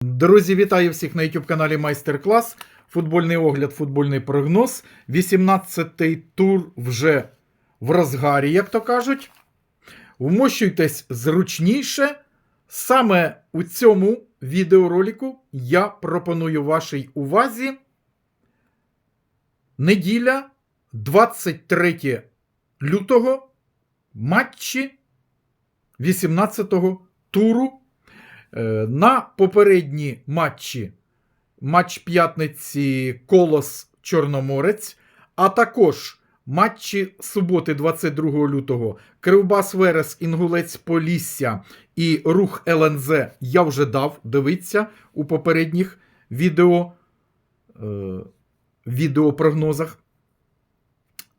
Друзі, вітаю всіх на YouTube каналі Майстер-клас. Футбольний огляд, футбольний прогноз. 18-й тур вже в розгарі, як то кажуть. Вмощуйтесь зручніше. Саме у цьому відеоролику я пропоную вашій увазі неділя 23 лютого матчі 18-го туру. Е, На попередні матчі матч п'ятниці Колос Чорноморець, а також матчі суботи 22 лютого Кривбас Верес, Інгулець Полісся і Рух ЛНЗ я вже дав. Дивіться у попередніх відео, е, відеопрогнозах.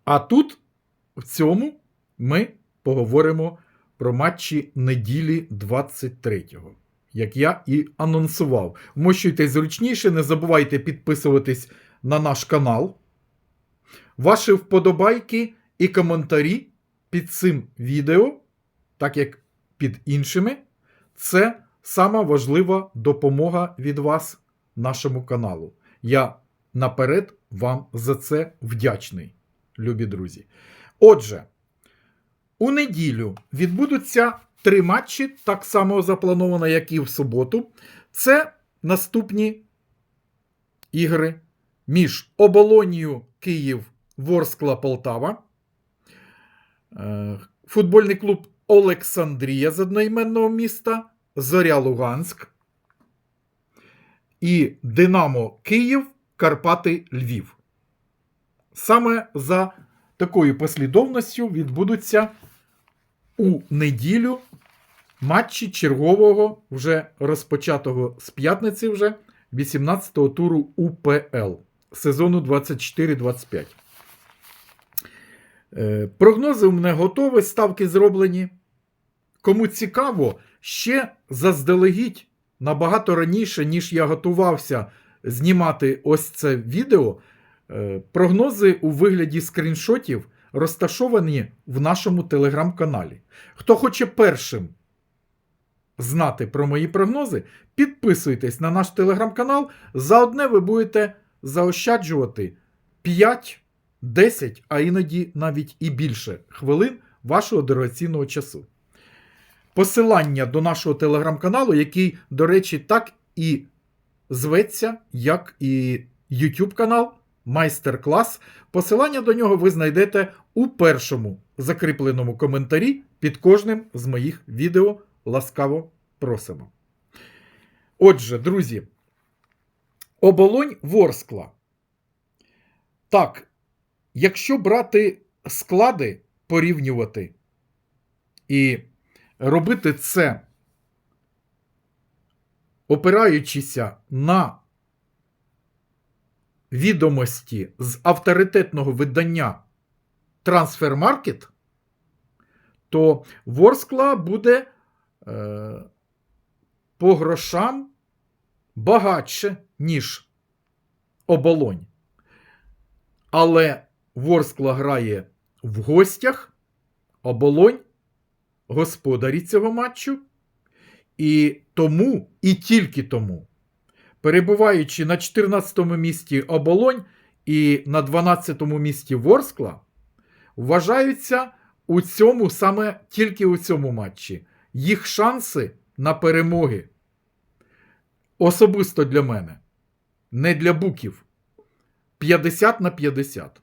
А тут, в цьому, ми поговоримо про матчі неділі 23-го як я і анонсував. Вмощуйтесь зручніше, не забувайте підписуватись на наш канал. Ваші вподобайки і коментарі під цим відео, так як під іншими, це сама важлива допомога від вас нашому каналу. Я наперед вам за це вдячний, любі друзі. Отже, у неділю відбудуться три матчі, так само заплановано, як і в суботу. Це наступні ігри між Оболонією Київ Ворскла Полтава, е, футбольний клуб Олександрія з одноіменного міста, Зоря Луганськ і Динамо Київ, Карпати Львів. Саме за такою послідовністю відбудуться у неділю матчі чергового вже розпочатого з п'ятниці вже 18-го туру УПЛ сезону 24-25. Е, Прогнози у мене готові, ставки зроблені. Кому цікаво, ще заздалегідь набагато раніше, ніж я готувався знімати ось це відео. е, Прогнози у вигляді скріншотів розташовані в нашому телеграм-каналі. Хто хоче першим знати про мої прогнози, підписуйтесь на наш телеграм-канал. За одне ви будете заощаджувати 5, 10, а іноді навіть і більше хвилин вашого дорогоцінного часу. Посилання до нашого телеграм-каналу, який, до речі, так і зветься, як і YouTube канал, майстер-клас. Посилання до нього ви знайдете у першому закріпленому коментарі під кожним з моїх відео. Ласкаво просимо. Отже, друзі, оболонь Ворскла. Так, якщо брати склади, порівнювати і робити це, опираючися на відомості з авторитетного видання Трансфермаркет, то Ворскла буде по грошам багатше, ніж оболонь. Але Ворскла грає в гостях, оболонь господарі цього матчу. І тому, і тільки тому, перебуваючи на 14-му місці оболонь і на 12-му місці Ворскла, вважаються у цьому саме тільки у цьому матчі. Їх шанси на перемоги. Особисто для мене, не для буків. 50 на 50.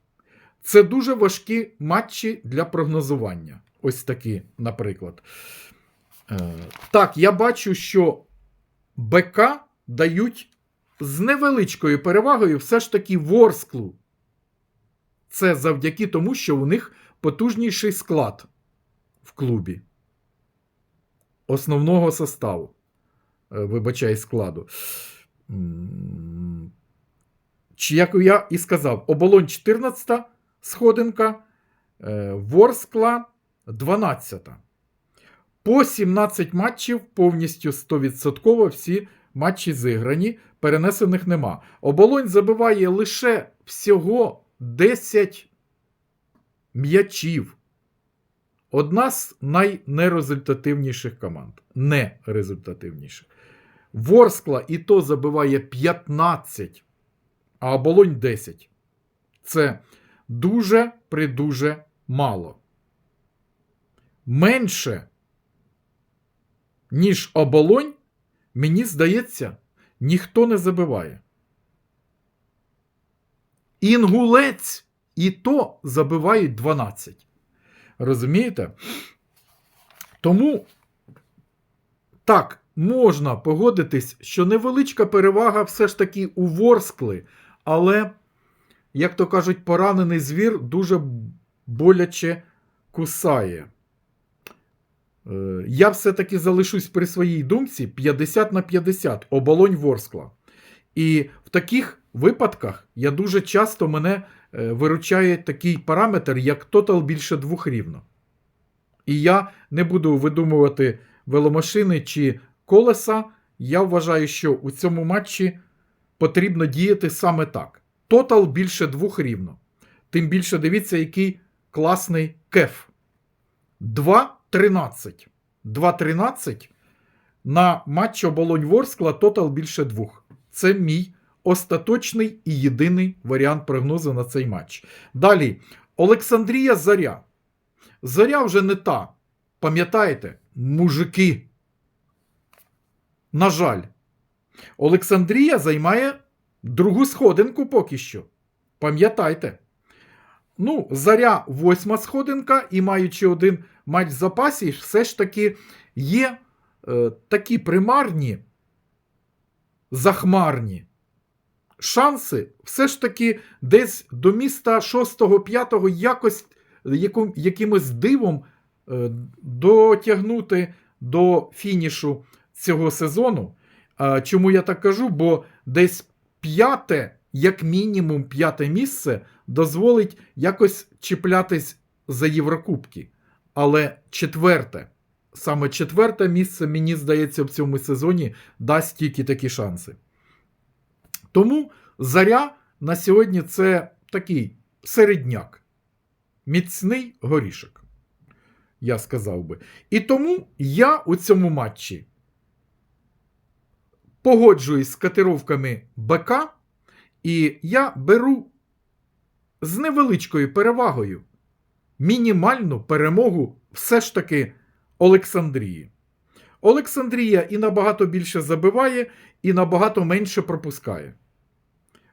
Це дуже важкі матчі для прогнозування. Ось такі, наприклад. Е, Так, я бачу, що БК дають з невеличкою перевагою все ж таки Ворсклу. Це завдяки тому, що у них потужніший склад в клубі. Основного составу. Е, Вибачай, складу. Чи, як я і сказав, оболонь 14 сходинка, е, Ворскла 12. По 17 матчів повністю 100% всі матчі зіграні, перенесених нема. Оболонь забиває лише всього 10 м'ячів. Одна з найнерезультативніших команд. Нерезультативніших. Ворскла і то забиває 15, а оболонь 10. Це дуже придуже мало. Менше, ніж оболонь, мені здається, ніхто не забиває. Інгулець і то забивають 12. Розумієте? Тому так, можна погодитись, що невеличка перевага все ж таки у Ворскли, але, як то кажуть, поранений звір дуже боляче кусає. Е, Я все-таки залишусь при своїй думці 50 на 50 оболонь Ворскла. І в таких випадках я дуже часто мене виручає такий параметр, як тотал більше двох рівно. І я не буду видумувати веломашини чи колеса. Я вважаю, що у цьому матчі потрібно діяти саме так. Тотал більше двох рівно. Тим більше дивіться, який класний кеф. 2-13. 2-13 на матч оболонь Ворскла тотал більше двох. Це мій остаточний і єдиний варіант прогнозу на цей матч. Далі, Олександрія Заря. Заря вже не та. Пам'ятаєте, мужики. На жаль, Олександрія займає другу сходинку поки що. Пам'ятайте. Ну, заря восьма сходинка, і маючи один матч в запасі, все ж таки є е, такі примарні, захмарні шанси все ж таки десь до міста 6-5 якось яку, якимось дивом е, дотягнути до фінішу цього сезону. А, чому я так кажу? Бо десь п'яте, як мінімум, п'яте місце дозволить якось чіплятись за Єврокубки. Але четверте, саме четверте місце, мені здається, в цьому сезоні дасть тільки такі шанси. Тому заря на сьогодні це такий середняк, міцний горішок, я сказав би. І тому я у цьому матчі погоджуюсь з котировками БК, і я беру з невеличкою перевагою мінімальну перемогу все ж таки Олександрії. Олександрія і набагато більше забиває, і набагато менше пропускає.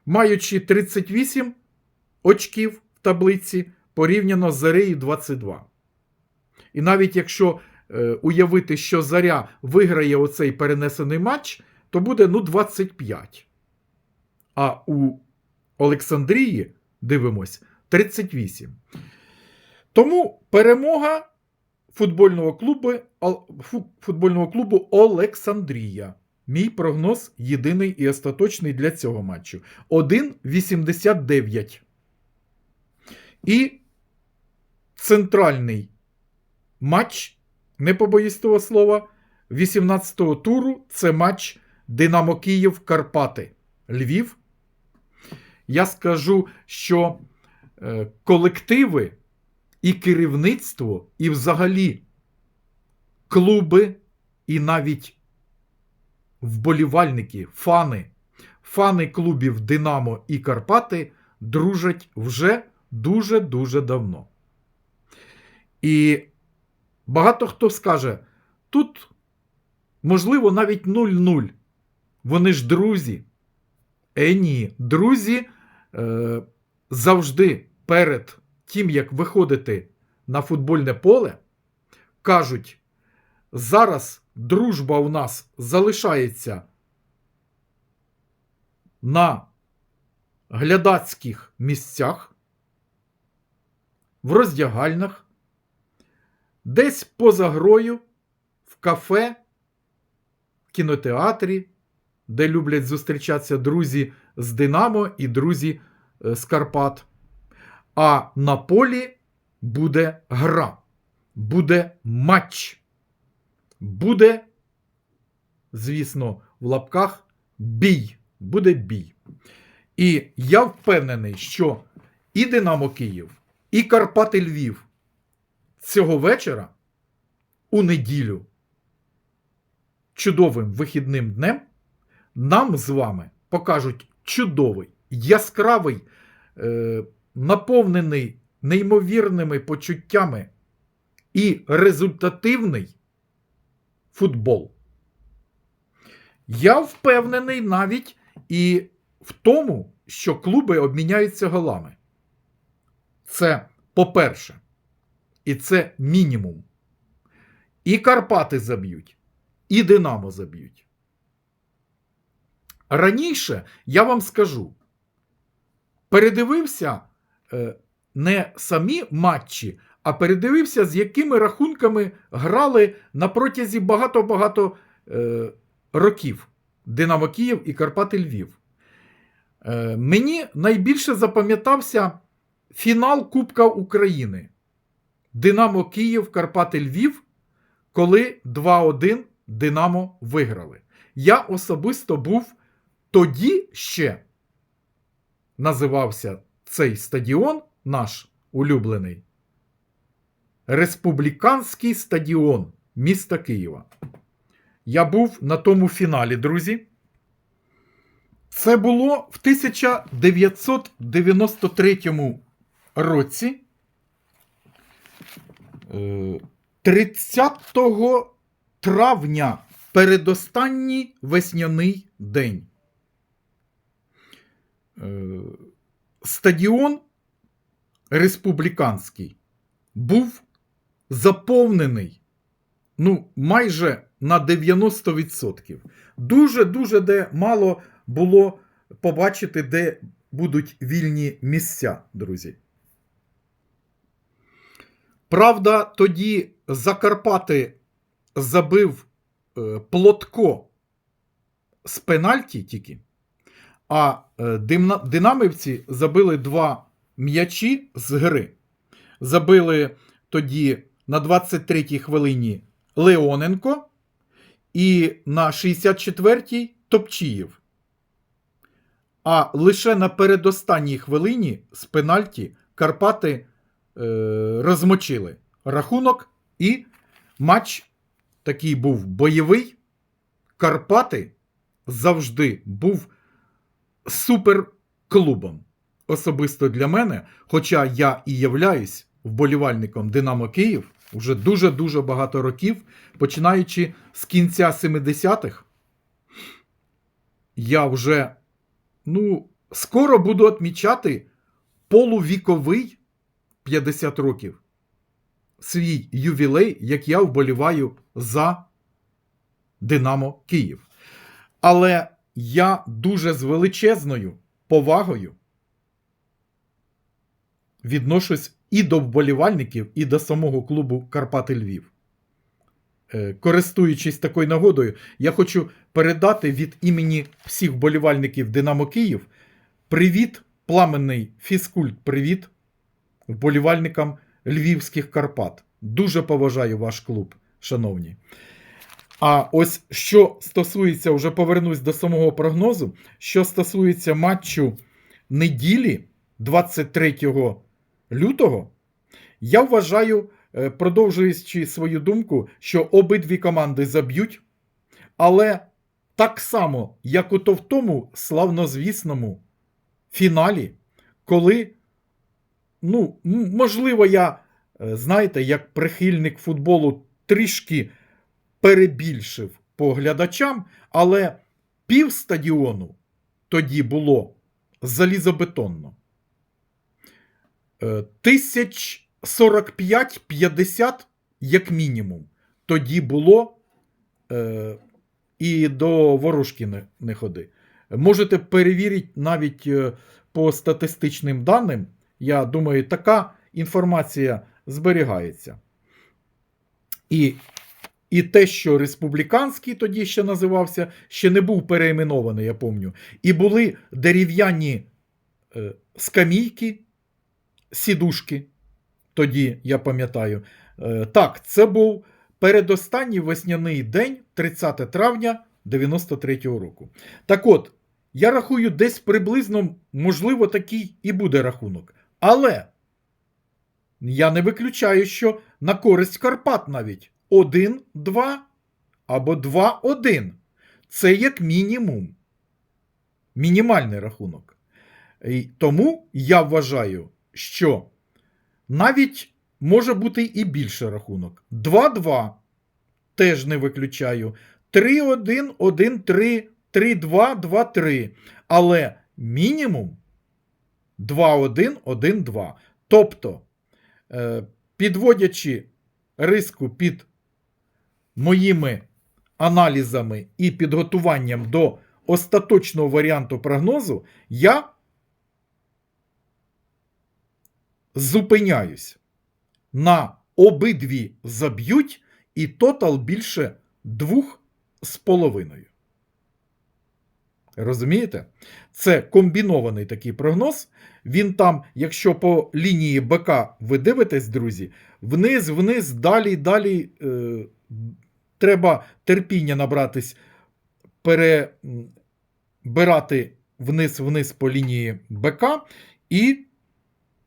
Маючи 38 очків в таблиці порівняно з Зарею 22. І навіть якщо е, уявити, що Заря виграє оцей перенесений матч, то буде ну 25. А у Олександрії, дивимось, 38. Тому перемога футбольного клубу, футбольного клубу Олександрія. Мій прогноз єдиний і остаточний для цього матчу. 1,89. І центральний матч, не побоюсь того слова, 18-го туру це матч Динамо Київ Карпати. Львів. Я скажу, що е, колективи і керівництво, і взагалі клуби, і навіть вболівальники, фани, фани клубів Динамо і Карпати дружать вже дуже-дуже давно. І багато хто скаже, тут, можливо, навіть 0-0. Вони ж друзі. Е, ні, друзі е, завжди перед тим, як виходити на футбольне поле, кажуть, зараз дружба у нас залишається на глядацьких місцях, в роздягальнях, десь поза грою, в кафе, в кінотеатрі, де люблять зустрічатися друзі з Динамо і друзі е, з Карпат. А на полі буде гра, буде матч буде, звісно, в лапках бій. Буде бій. І я впевнений, що і Динамо Київ, і Карпати Львів цього вечора у неділю чудовим вихідним днем нам з вами покажуть чудовий, яскравий, е, наповнений неймовірними почуттями і результативний футбол. Я впевнений навіть і в тому, що клуби обміняються голами. Це по-перше. І це мінімум. І Карпати заб'ють, і Динамо заб'ють. Раніше я вам скажу, передивився е, не самі матчі, а передивився, з якими рахунками грали на протязі багато-багато е, років Динамо Київ і Карпати Львів. Е, мені найбільше запам'ятався фінал Кубка України. Динамо Київ, Карпати Львів, коли 2-1 Динамо виграли. Я особисто був тоді ще називався цей стадіон, наш улюблений, Республіканський стадіон міста Києва. Я був на тому фіналі, друзі. Це було в 1993 році. Е, 30 травня передостанній весняний день. Е, Стадіон республіканський був заповнений ну, майже на 90%. Дуже-дуже де мало було побачити, де будуть вільні місця, друзі. Правда, тоді Закарпати забив е, Плотко з пенальті тільки, а е, динамівці забили два м'ячі з гри. Забили тоді на 23-й хвилині Леоненко і на 64-й Топчієв. А лише на передостанній хвилині з пенальті Карпати е, розмочили рахунок, і матч такий був бойовий. Карпати завжди був суперклубом. Особисто для мене, хоча я і являюсь вболівальником Динамо Київ вже дуже-дуже багато років, починаючи з кінця 70-х, я вже ну, скоро буду відмічати полувіковий 50 років. Свій ювілей, як я вболіваю за Динамо Київ. Але я дуже з величезною повагою відношусь і до вболівальників, і до самого клубу Карпати Львів. Е, Користуючись такою нагодою, я хочу передати від імені всіх вболівальників Динамо Київ привіт, пламенний фізкульт, привіт вболівальникам Львівських Карпат. Дуже поважаю ваш клуб, шановні. А ось що стосується, вже повернусь до самого прогнозу. Що стосується матчу неділі 23 лютого, я вважаю, е, продовжуючи свою думку, що обидві команди заб'ють, але так само, як ото в тому славнозвісному фіналі, коли, ну, можливо, я, е, знаєте, як прихильник футболу трішки перебільшив по глядачам, але пів стадіону тоді було залізобетонно. Е, Тисяч 45-50, як мінімум, тоді було е, і до ворожки не, не ходи. Можете перевірити навіть е, по статистичним даним. Я думаю, така інформація зберігається. І, і те, що республіканський тоді ще називався, ще не був переіменований, я пам'ятаю. І були дерев'яні е, скамійки, сідушки. Тоді, я пам'ятаю. Е, так, це був передостанній весняний день, 30 травня 93-го року. Так от, я рахую, десь приблизно, можливо, такий і буде рахунок. Але я не виключаю, що на користь Карпат навіть 1-2 або 2-1. Це як мінімум. мінімальний рахунок. І тому я вважаю, що навіть може бути і більше рахунок. 2-2 теж не виключаю. 3-1, 1-3, 3-2, 2-3. Але мінімум 2-1, 1-2. Тобто, е, підводячи риску під моїми аналізами і підготуванням до остаточного варіанту прогнозу, я зупиняюсь на обидві заб'ють і тотал більше двох з половиною. Розумієте? Це комбінований такий прогноз. Він там, якщо по лінії БК ви дивитесь, друзі, вниз, вниз, далі, далі. Е, треба терпіння набратись, перебирати вниз-вниз по лінії БК, і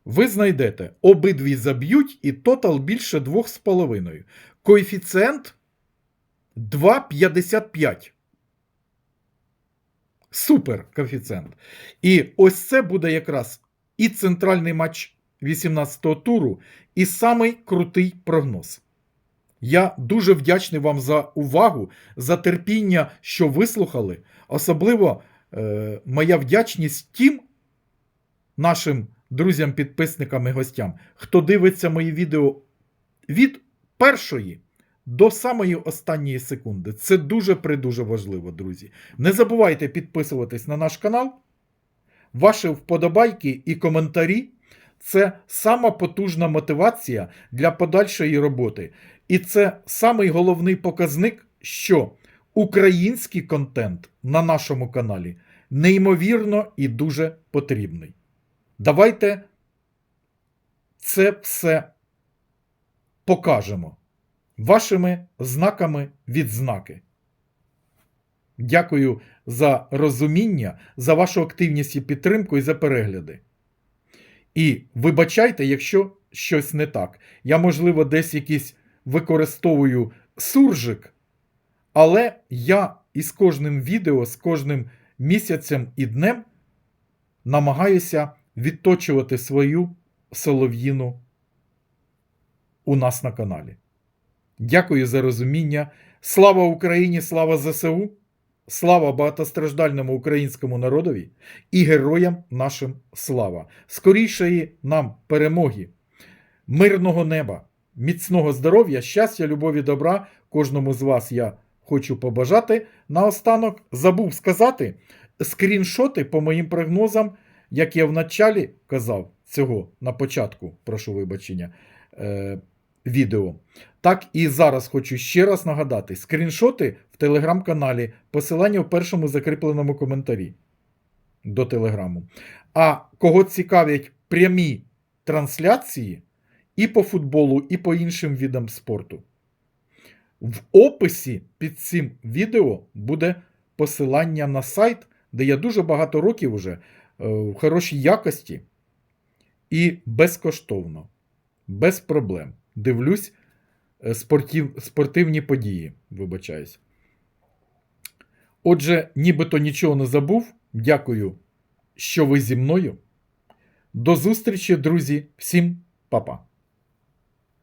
ви знайдете обидві заб'ють і тотал більше 2,5. Коефіцієнт 2,55. Супер коефіцієнт. І ось це буде якраз і центральний матч 18-го туру, і самий крутий прогноз. Я дуже вдячний вам за увагу, за терпіння, що вислухали. Особливо е, моя вдячність тим нашим друзям, підписникам і гостям, хто дивиться мої відео від першої до самої останньої секунди. Це дуже придуже важливо, друзі. Не забувайте підписуватись на наш канал. Ваші вподобайки і коментарі це сама потужна мотивація для подальшої роботи. І це самий головний показник, що український контент на нашому каналі неймовірно і дуже потрібний. Давайте це все покажемо вашими знаками відзнаки. Дякую за розуміння, за вашу активність і підтримку і за перегляди. І вибачайте, якщо щось не так. Я, можливо, десь якийсь використовую суржик, але я із кожним відео, з кожним місяцем і днем намагаюся відточувати свою солов'їну у нас на каналі. Дякую за розуміння. Слава Україні, слава ЗСУ, слава багатостраждальному українському народові і героям нашим слава. Скорішої нам перемоги, мирного неба, міцного здоров'я, щастя, любові, добра. Кожному з вас я хочу побажати. Наостанок забув сказати скріншоти по моїм прогнозам, як я вначалі казав цього на початку, прошу вибачення. Е, відео. Так і зараз хочу ще раз нагадати: скріншоти в телеграм-каналі, посилання в першому закріпленому коментарі до телеграму. А кого цікавлять прямі трансляції і по футболу, і по іншим видам спорту. В описі під цим відео буде посилання на сайт, де я дуже багато років вже е, в хорошій якості і безкоштовно, без проблем дивлюсь е, спортив, спортивні події. Вибачаюсь. Отже, нібито нічого не забув. Дякую, що ви зі мною. До зустрічі, друзі. Всім па-па.